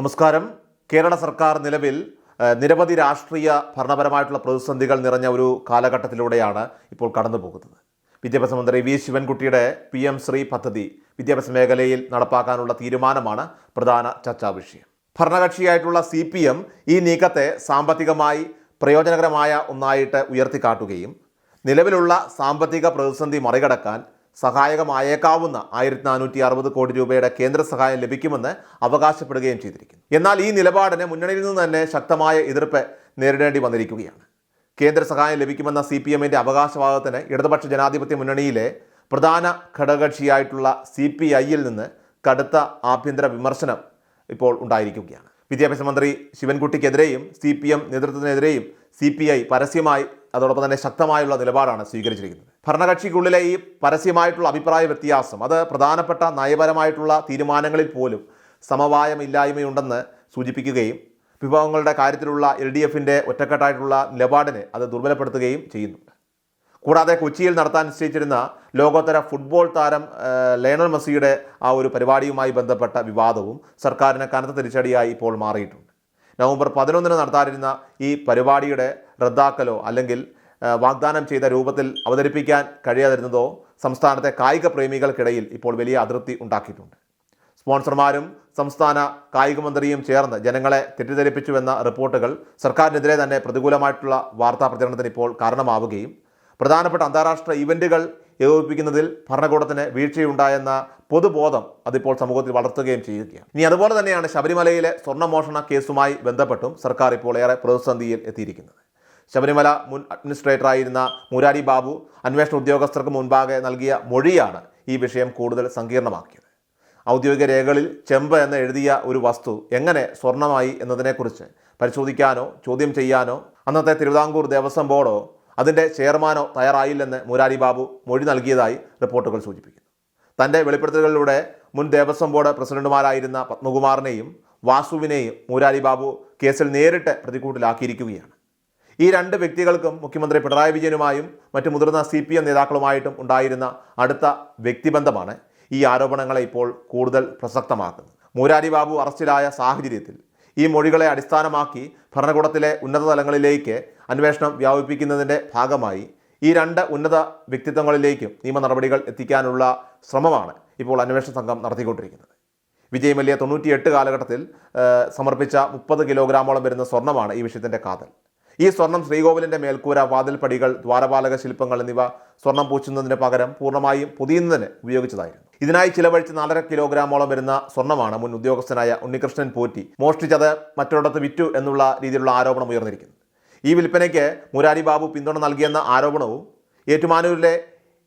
നമസ്കാരം. കേരള സർക്കാർ നിലവിൽ നിരവധി രാഷ്ട്രീയ ഭരണപരമായിട്ടുള്ള പ്രതിസന്ധികൾ നിറഞ്ഞ ഒരു കാലഘട്ടത്തിലൂടെയാണ് ഇപ്പോൾ കടന്നു പോകുന്നത് വിദ്യാഭ്യാസ മന്ത്രി വി ശിവൻകുട്ടിയുടെ പി എം ശ്രീ പദ്ധതി വിദ്യാഭ്യാസ മേഖലയിൽ നടപ്പാക്കാനുള്ള തീരുമാനമാണ് പ്രധാന ചർച്ചാ വിഷയം. ഭരണകക്ഷിയായിട്ടുള്ള സി പി എം ഈ നീക്കത്തെ സാമ്പത്തികമായി പ്രയോജനകരമായ ഒന്നായിട്ട് ഉയർത്തിക്കാട്ടുകയും നിലവിലുള്ള സാമ്പത്തിക പ്രതിസന്ധി മറികടക്കാൻ സഹായകമായേക്കാവുന്ന ആയിരത്തി നാനൂറ്റി അറുപത് കോടി രൂപയുടെ കേന്ദ്ര സഹായം ലഭിക്കുമെന്ന് അവകാശപ്പെടുകയും ചെയ്തിരിക്കുന്നു. എന്നാൽ ഈ നിലപാടിന് മുന്നണിയിൽ നിന്ന് തന്നെ ശക്തമായ എതിർപ്പ് നേരിടേണ്ടി വന്നിരിക്കുകയാണ്. കേന്ദ്ര സഹായം ലഭിക്കുമെന്ന സി പി എമ്മിന്റെ അവകാശവാദത്തിന് ഇടതുപക്ഷ ജനാധിപത്യ മുന്നണിയിലെ പ്രധാന ഘടകകക്ഷിയായിട്ടുള്ള സി പി ഐയിൽ നിന്ന് കടുത്ത ആഭ്യന്തര വിമർശനം ഇപ്പോൾ ഉണ്ടായിരിക്കുകയാണ്. വിദ്യാഭ്യാസ മന്ത്രി ശിവൻകുട്ടിക്കെതിരെയും സി പി എം നേതൃത്വത്തിനെതിരെയും സി പി ഐ പരസ്യമായി അതോടൊപ്പം തന്നെ ശക്തമായുള്ള നിലപാടാണ് സ്വീകരിച്ചിരിക്കുന്നത്. ഭരണകക്ഷിക്കുള്ളിലെ ഈ പരസ്യമായിട്ടുള്ള അഭിപ്രായ വ്യത്യാസം അത് പ്രധാനപ്പെട്ട നയപരമായിട്ടുള്ള തീരുമാനങ്ങളിൽ പോലും സമവായമില്ലായ്മയുണ്ടെന്ന് സൂചിപ്പിക്കുകയും വിഭവങ്ങളുടെ കാര്യത്തിലുള്ള എൽ ഡി എഫിന്റെ ഒറ്റക്കെട്ടായിട്ടുള്ള നിലപാടിനെ അത് ദുർബലപ്പെടുത്തുകയും ചെയ്യുന്നുണ്ട്. കൂടാതെ കൊച്ചിയിൽ നടത്താൻ നിശ്ചയിച്ചിരുന്ന ലോകോത്തര ഫുട്ബോൾ താരം ലയണൽ മെസ്സിയുടെ ആ ഒരു പരിപാടിയുമായി ബന്ധപ്പെട്ട വിവാദവും സർക്കാരിന് കനത്ത തിരിച്ചടിയായി ഇപ്പോൾ മാറിയിട്ടുണ്ട്. നവംബർ പതിനൊന്നിന് നടത്താനിരുന്ന ഈ പരിപാടിയുടെ റദ്ദാക്കലോ അല്ലെങ്കിൽ വാഗ്ദാനം ചെയ്ത രൂപത്തിൽ അവതരിപ്പിക്കാൻ കഴിയാതിരുന്നതോ സംസ്ഥാനത്തെ കായിക പ്രേമികൾക്കിടയിൽ ഇപ്പോൾ വലിയ അതൃപ്തി ഉണ്ടാക്കിയിട്ടുണ്ട്. സ്പോൺസർമാരും സംസ്ഥാന കായിക മന്ത്രിയും ചേർന്ന് ജനങ്ങളെ തെറ്റിദ്ധരിപ്പിച്ചുവെന്ന റിപ്പോർട്ടുകൾ സർക്കാരിനെതിരെ തന്നെ പ്രതികൂലമായിട്ടുള്ള വാർത്താ പ്രചരണത്തിന് ഇപ്പോൾ കാരണമാവുകയും പ്രധാനപ്പെട്ട അന്താരാഷ്ട്ര ഇവന്റുകൾ ഏകോപിപ്പിക്കുന്നതിൽ ഭരണകൂടത്തിന് വീഴ്ചയുണ്ടായെന്ന പൊതുബോധം അതിപ്പോൾ സമൂഹത്തിൽ വളർത്തുകയും ചെയ്യുകയാണ്. ഇനി അതുപോലെ തന്നെയാണ് ശബരിമലയിലെ സ്വർണമോഷണ കേസുമായി ബന്ധപ്പെട്ടും സർക്കാർ ഇപ്പോൾ ഏറെ പ്രതിസന്ധിയിൽ എത്തിയിരിക്കുന്നത്. ശബരിമല മുൻ അഡ്മിനിസ്ട്രേറ്ററായിരുന്ന മുരാരി ബാബു അന്വേഷണ ഉദ്യോഗസ്ഥർക്ക് മുൻപാകെ നൽകിയ മൊഴിയാണ് ഈ വിഷയം കൂടുതൽ സങ്കീർണമാക്കിയത്. ഔദ്യോഗിക രേഖകളിൽ ചെമ്പ് എന്ന് എഴുതിയ ഒരു വസ്തു എങ്ങനെ സ്വർണമായി എന്നതിനെക്കുറിച്ച് പരിശോധിക്കാനോ ചോദ്യം ചെയ്യാനോ അന്നത്തെ തിരുവിതാംകൂർ ദേവസ്വം ബോർഡോ അതിന്റെ ചെയർമാനോ തയ്യാറായില്ലെന്ന് മുരാരി ബാബു മൊഴി നൽകിയതായി റിപ്പോർട്ടുകൾ സൂചിപ്പിക്കുന്നു. തന്റെ വെളിപ്പെടുത്തലുകളിലൂടെ മുൻ ദേവസ്വം ബോർഡ് പ്രസിഡന്റുമാരായിരുന്ന പത്മകുമാറിനെയും വാസുവിനെയും മുരാരി ബാബു കേസിൽ നേരിട്ട് പ്രതിക്കൂട്ടിലാക്കിയിരിക്കുകയാണ്. ഈ രണ്ട് വ്യക്തികൾക്കും മുഖ്യമന്ത്രി പിണറായി വിജയനുമായും മറ്റു മുതിർന്ന സി പി എം നേതാക്കളുമായിട്ടും ഉണ്ടായിരുന്ന അടുത്ത വ്യക്തിബന്ധമാണ് ഈ ആരോപണങ്ങളെ ഇപ്പോൾ കൂടുതൽ പ്രസക്തമാക്കുന്നത്. മൂരാരി ബാബു അറസ്റ്റിലായ സാഹചര്യത്തിൽ ഈ മൊഴികളെ അടിസ്ഥാനമാക്കി ഭരണകൂടത്തിലെ ഉന്നത തലങ്ങളിലേക്ക് അന്വേഷണം വ്യാപിപ്പിക്കുന്നതിന്റെ ഭാഗമായി ഈ രണ്ട് ഉന്നത വ്യക്തിത്വങ്ങളിലേക്കും നിയമ നടപടികൾ എത്തിക്കാനുള്ള ശ്രമമാണ് ഇപ്പോൾ അന്വേഷണ സംഘം നടത്തിക്കൊണ്ടിരിക്കുന്നത്. വിജയ് മല്യ തൊണ്ണൂറ്റിയെട്ട് കാലഘട്ടത്തിൽ സമർപ്പിച്ച മുപ്പത് കിലോഗ്രാമോളം വരുന്ന സ്വർണമാണ് ഈ വിഷയത്തിന്റെ കാതൽ. ഈ സ്വർണം ശ്രീകോവിലിന്റെ മേൽക്കൂര വാതിൽപ്പടികൾ ദ്വാരപാലക ശില്പങ്ങൾ എന്നിവ സ്വർണം പൂച്ചുന്നതിന് പകരം പൂർണമായും പൊതിയുന്നതിന് ഉപയോഗിച്ചതായിരുന്നു. ഇതിനായി ചിലവഴിച്ച് നാലര കിലോഗ്രാമോളം വരുന്ന സ്വർണമാണ് മുൻ ഉദ്യോഗസ്ഥനായ ഉണ്ണികൃഷ്ണൻ പോറ്റി മോഷ്ടിച്ചത് മറ്റൊരിടത്ത് വിറ്റു എന്നുള്ള രീതിയിലുള്ള ആരോപണം ഉയർന്നിരിക്കുന്നു. ഈ വിൽപ്പനയ്ക്ക് മുരാരി ബാബു പിന്തുണ നൽകിയെന്ന ആരോപണവും ഏറ്റുമാനൂരിലെ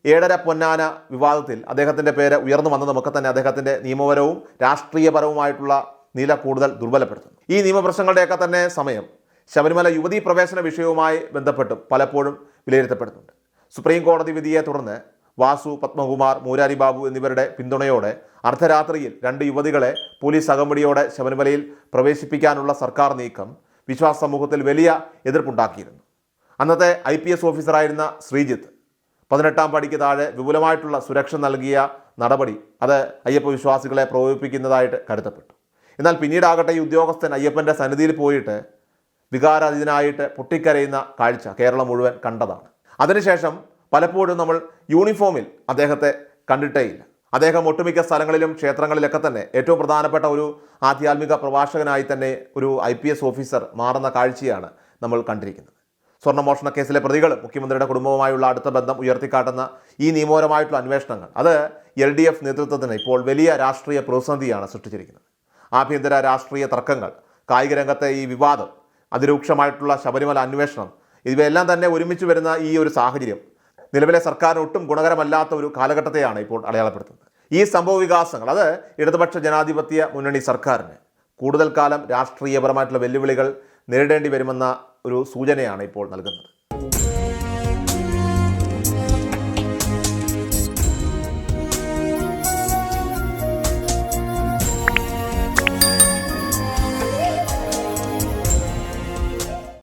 ഏഴര പൊന്നാന വിവാദത്തിൽ അദ്ദേഹത്തിന്റെ പേര് ഉയർന്നു വന്നതുമൊക്കെ തന്നെ അദ്ദേഹത്തിന്റെ നിയമപരവും രാഷ്ട്രീയപരവുമായിട്ടുള്ള നില കൂടുതൽ ദുർബലപ്പെടുത്തുന്നു. ഈ നിയമപ്രശ്നങ്ങളുടെയൊക്കെ തന്നെ സമയം ശബരിമല യുവതീ പ്രവേശന വിഷയവുമായി ബന്ധപ്പെട്ടും പലപ്പോഴും വിലയിരുത്തപ്പെടുന്നുണ്ട്. സുപ്രീം കോടതി വിധിയെ തുടർന്ന് വാസു പത്മകുമാർ മൂരാരി ബാബു എന്നിവരുടെ പിന്തുണയോടെ അർദ്ധരാത്രിയിൽ രണ്ട് യുവതികളെ പോലീസ് അകമ്പടിയോടെ ശബരിമലയിൽ പ്രവേശിപ്പിക്കാനുള്ള സർക്കാർ നീക്കം വിശ്വാസ സമൂഹത്തിൽ വലിയ എതിർപ്പുണ്ടാക്കിയിരുന്നു. അന്നത്തെ ഐ പി എസ് ഓഫീസറായിരുന്ന ശ്രീജിത്ത് പതിനെട്ടാം പടിക്ക് താഴെ വിപുലമായിട്ടുള്ള സുരക്ഷ നൽകിയ നടപടി അത് അയ്യപ്പ വിശ്വാസികളെ പ്രകോപിപ്പിക്കുന്നതായിട്ട് കരുതപ്പെട്ടു. എന്നാൽ പിന്നീടാകട്ടെ ഈ ഉദ്യോഗസ്ഥൻ അയ്യപ്പന്റെ സന്നിധിയിൽ പോയിട്ട് വികാരാധീനായിട്ട് പൊട്ടിക്കരയുന്ന കാഴ്ച കേരളം മുഴുവൻ കണ്ടതാണ്. അതിനുശേഷം പലപ്പോഴും നമ്മൾ യൂണിഫോമിൽ അദ്ദേഹത്തെ കണ്ടിട്ടേയില്ല. അദ്ദേഹം ഒട്ടുമിക്ക സ്ഥലങ്ങളിലും ക്ഷേത്രങ്ങളിലൊക്കെ തന്നെ ഏറ്റവും പ്രധാനപ്പെട്ട ഒരു ആധ്യാത്മിക പ്രഭാഷകനായി തന്നെ ഒരു ഐ പി എസ് ഓഫീസർ മാറുന്ന കാഴ്ചയാണ് നമ്മൾ കണ്ടിരിക്കുന്നത്. സ്വർണമോഷണ കേസിലെ പ്രതികൾ മുഖ്യമന്ത്രിയുടെ കുടുംബവുമായുള്ള അടുത്ത ബന്ധം ഉയർത്തിക്കാട്ടുന്ന ഈ നിയമപരമായിട്ടുള്ള അന്വേഷണങ്ങൾ അത് എൽ ഡി എഫ് നേതൃത്വത്തിന് ഇപ്പോൾ വലിയ രാഷ്ട്രീയ പ്രതിസന്ധിയാണ് സൃഷ്ടിച്ചിരിക്കുന്നത്. ആഭ്യന്തര രാഷ്ട്രീയ തർക്കങ്ങൾ കായിക രംഗത്തെ ഈ വിവാദം അതിരൂക്ഷമായിട്ടുള്ള ശബരിമല അന്വേഷണം. ഇവയെല്ലാം തന്നെ ഒരുമിച്ച് വരുന്ന ഈ ഒരു സാഹചര്യം. നിലവിലെ സർക്കാരിന് ഒട്ടും ഗുണകരമല്ലാത്ത ഒരു കാലഘട്ടത്തെയാണ് ഇപ്പോൾ അടയാളപ്പെടുത്തുന്നത്. ഈ സംഭവ വികാസങ്ങൾ അത് ഇടതുപക്ഷ ജനാധിപത്യ മുന്നണി സർക്കാരിന് കൂടുതൽ കാലം രാഷ്ട്രീയപരമായിട്ടുള്ള വെല്ലുവിളികൾ നേരിടേണ്ടി വരുമെന്ന ഒരു സൂചനയാണ് ഇപ്പോൾ നൽകുന്നത്.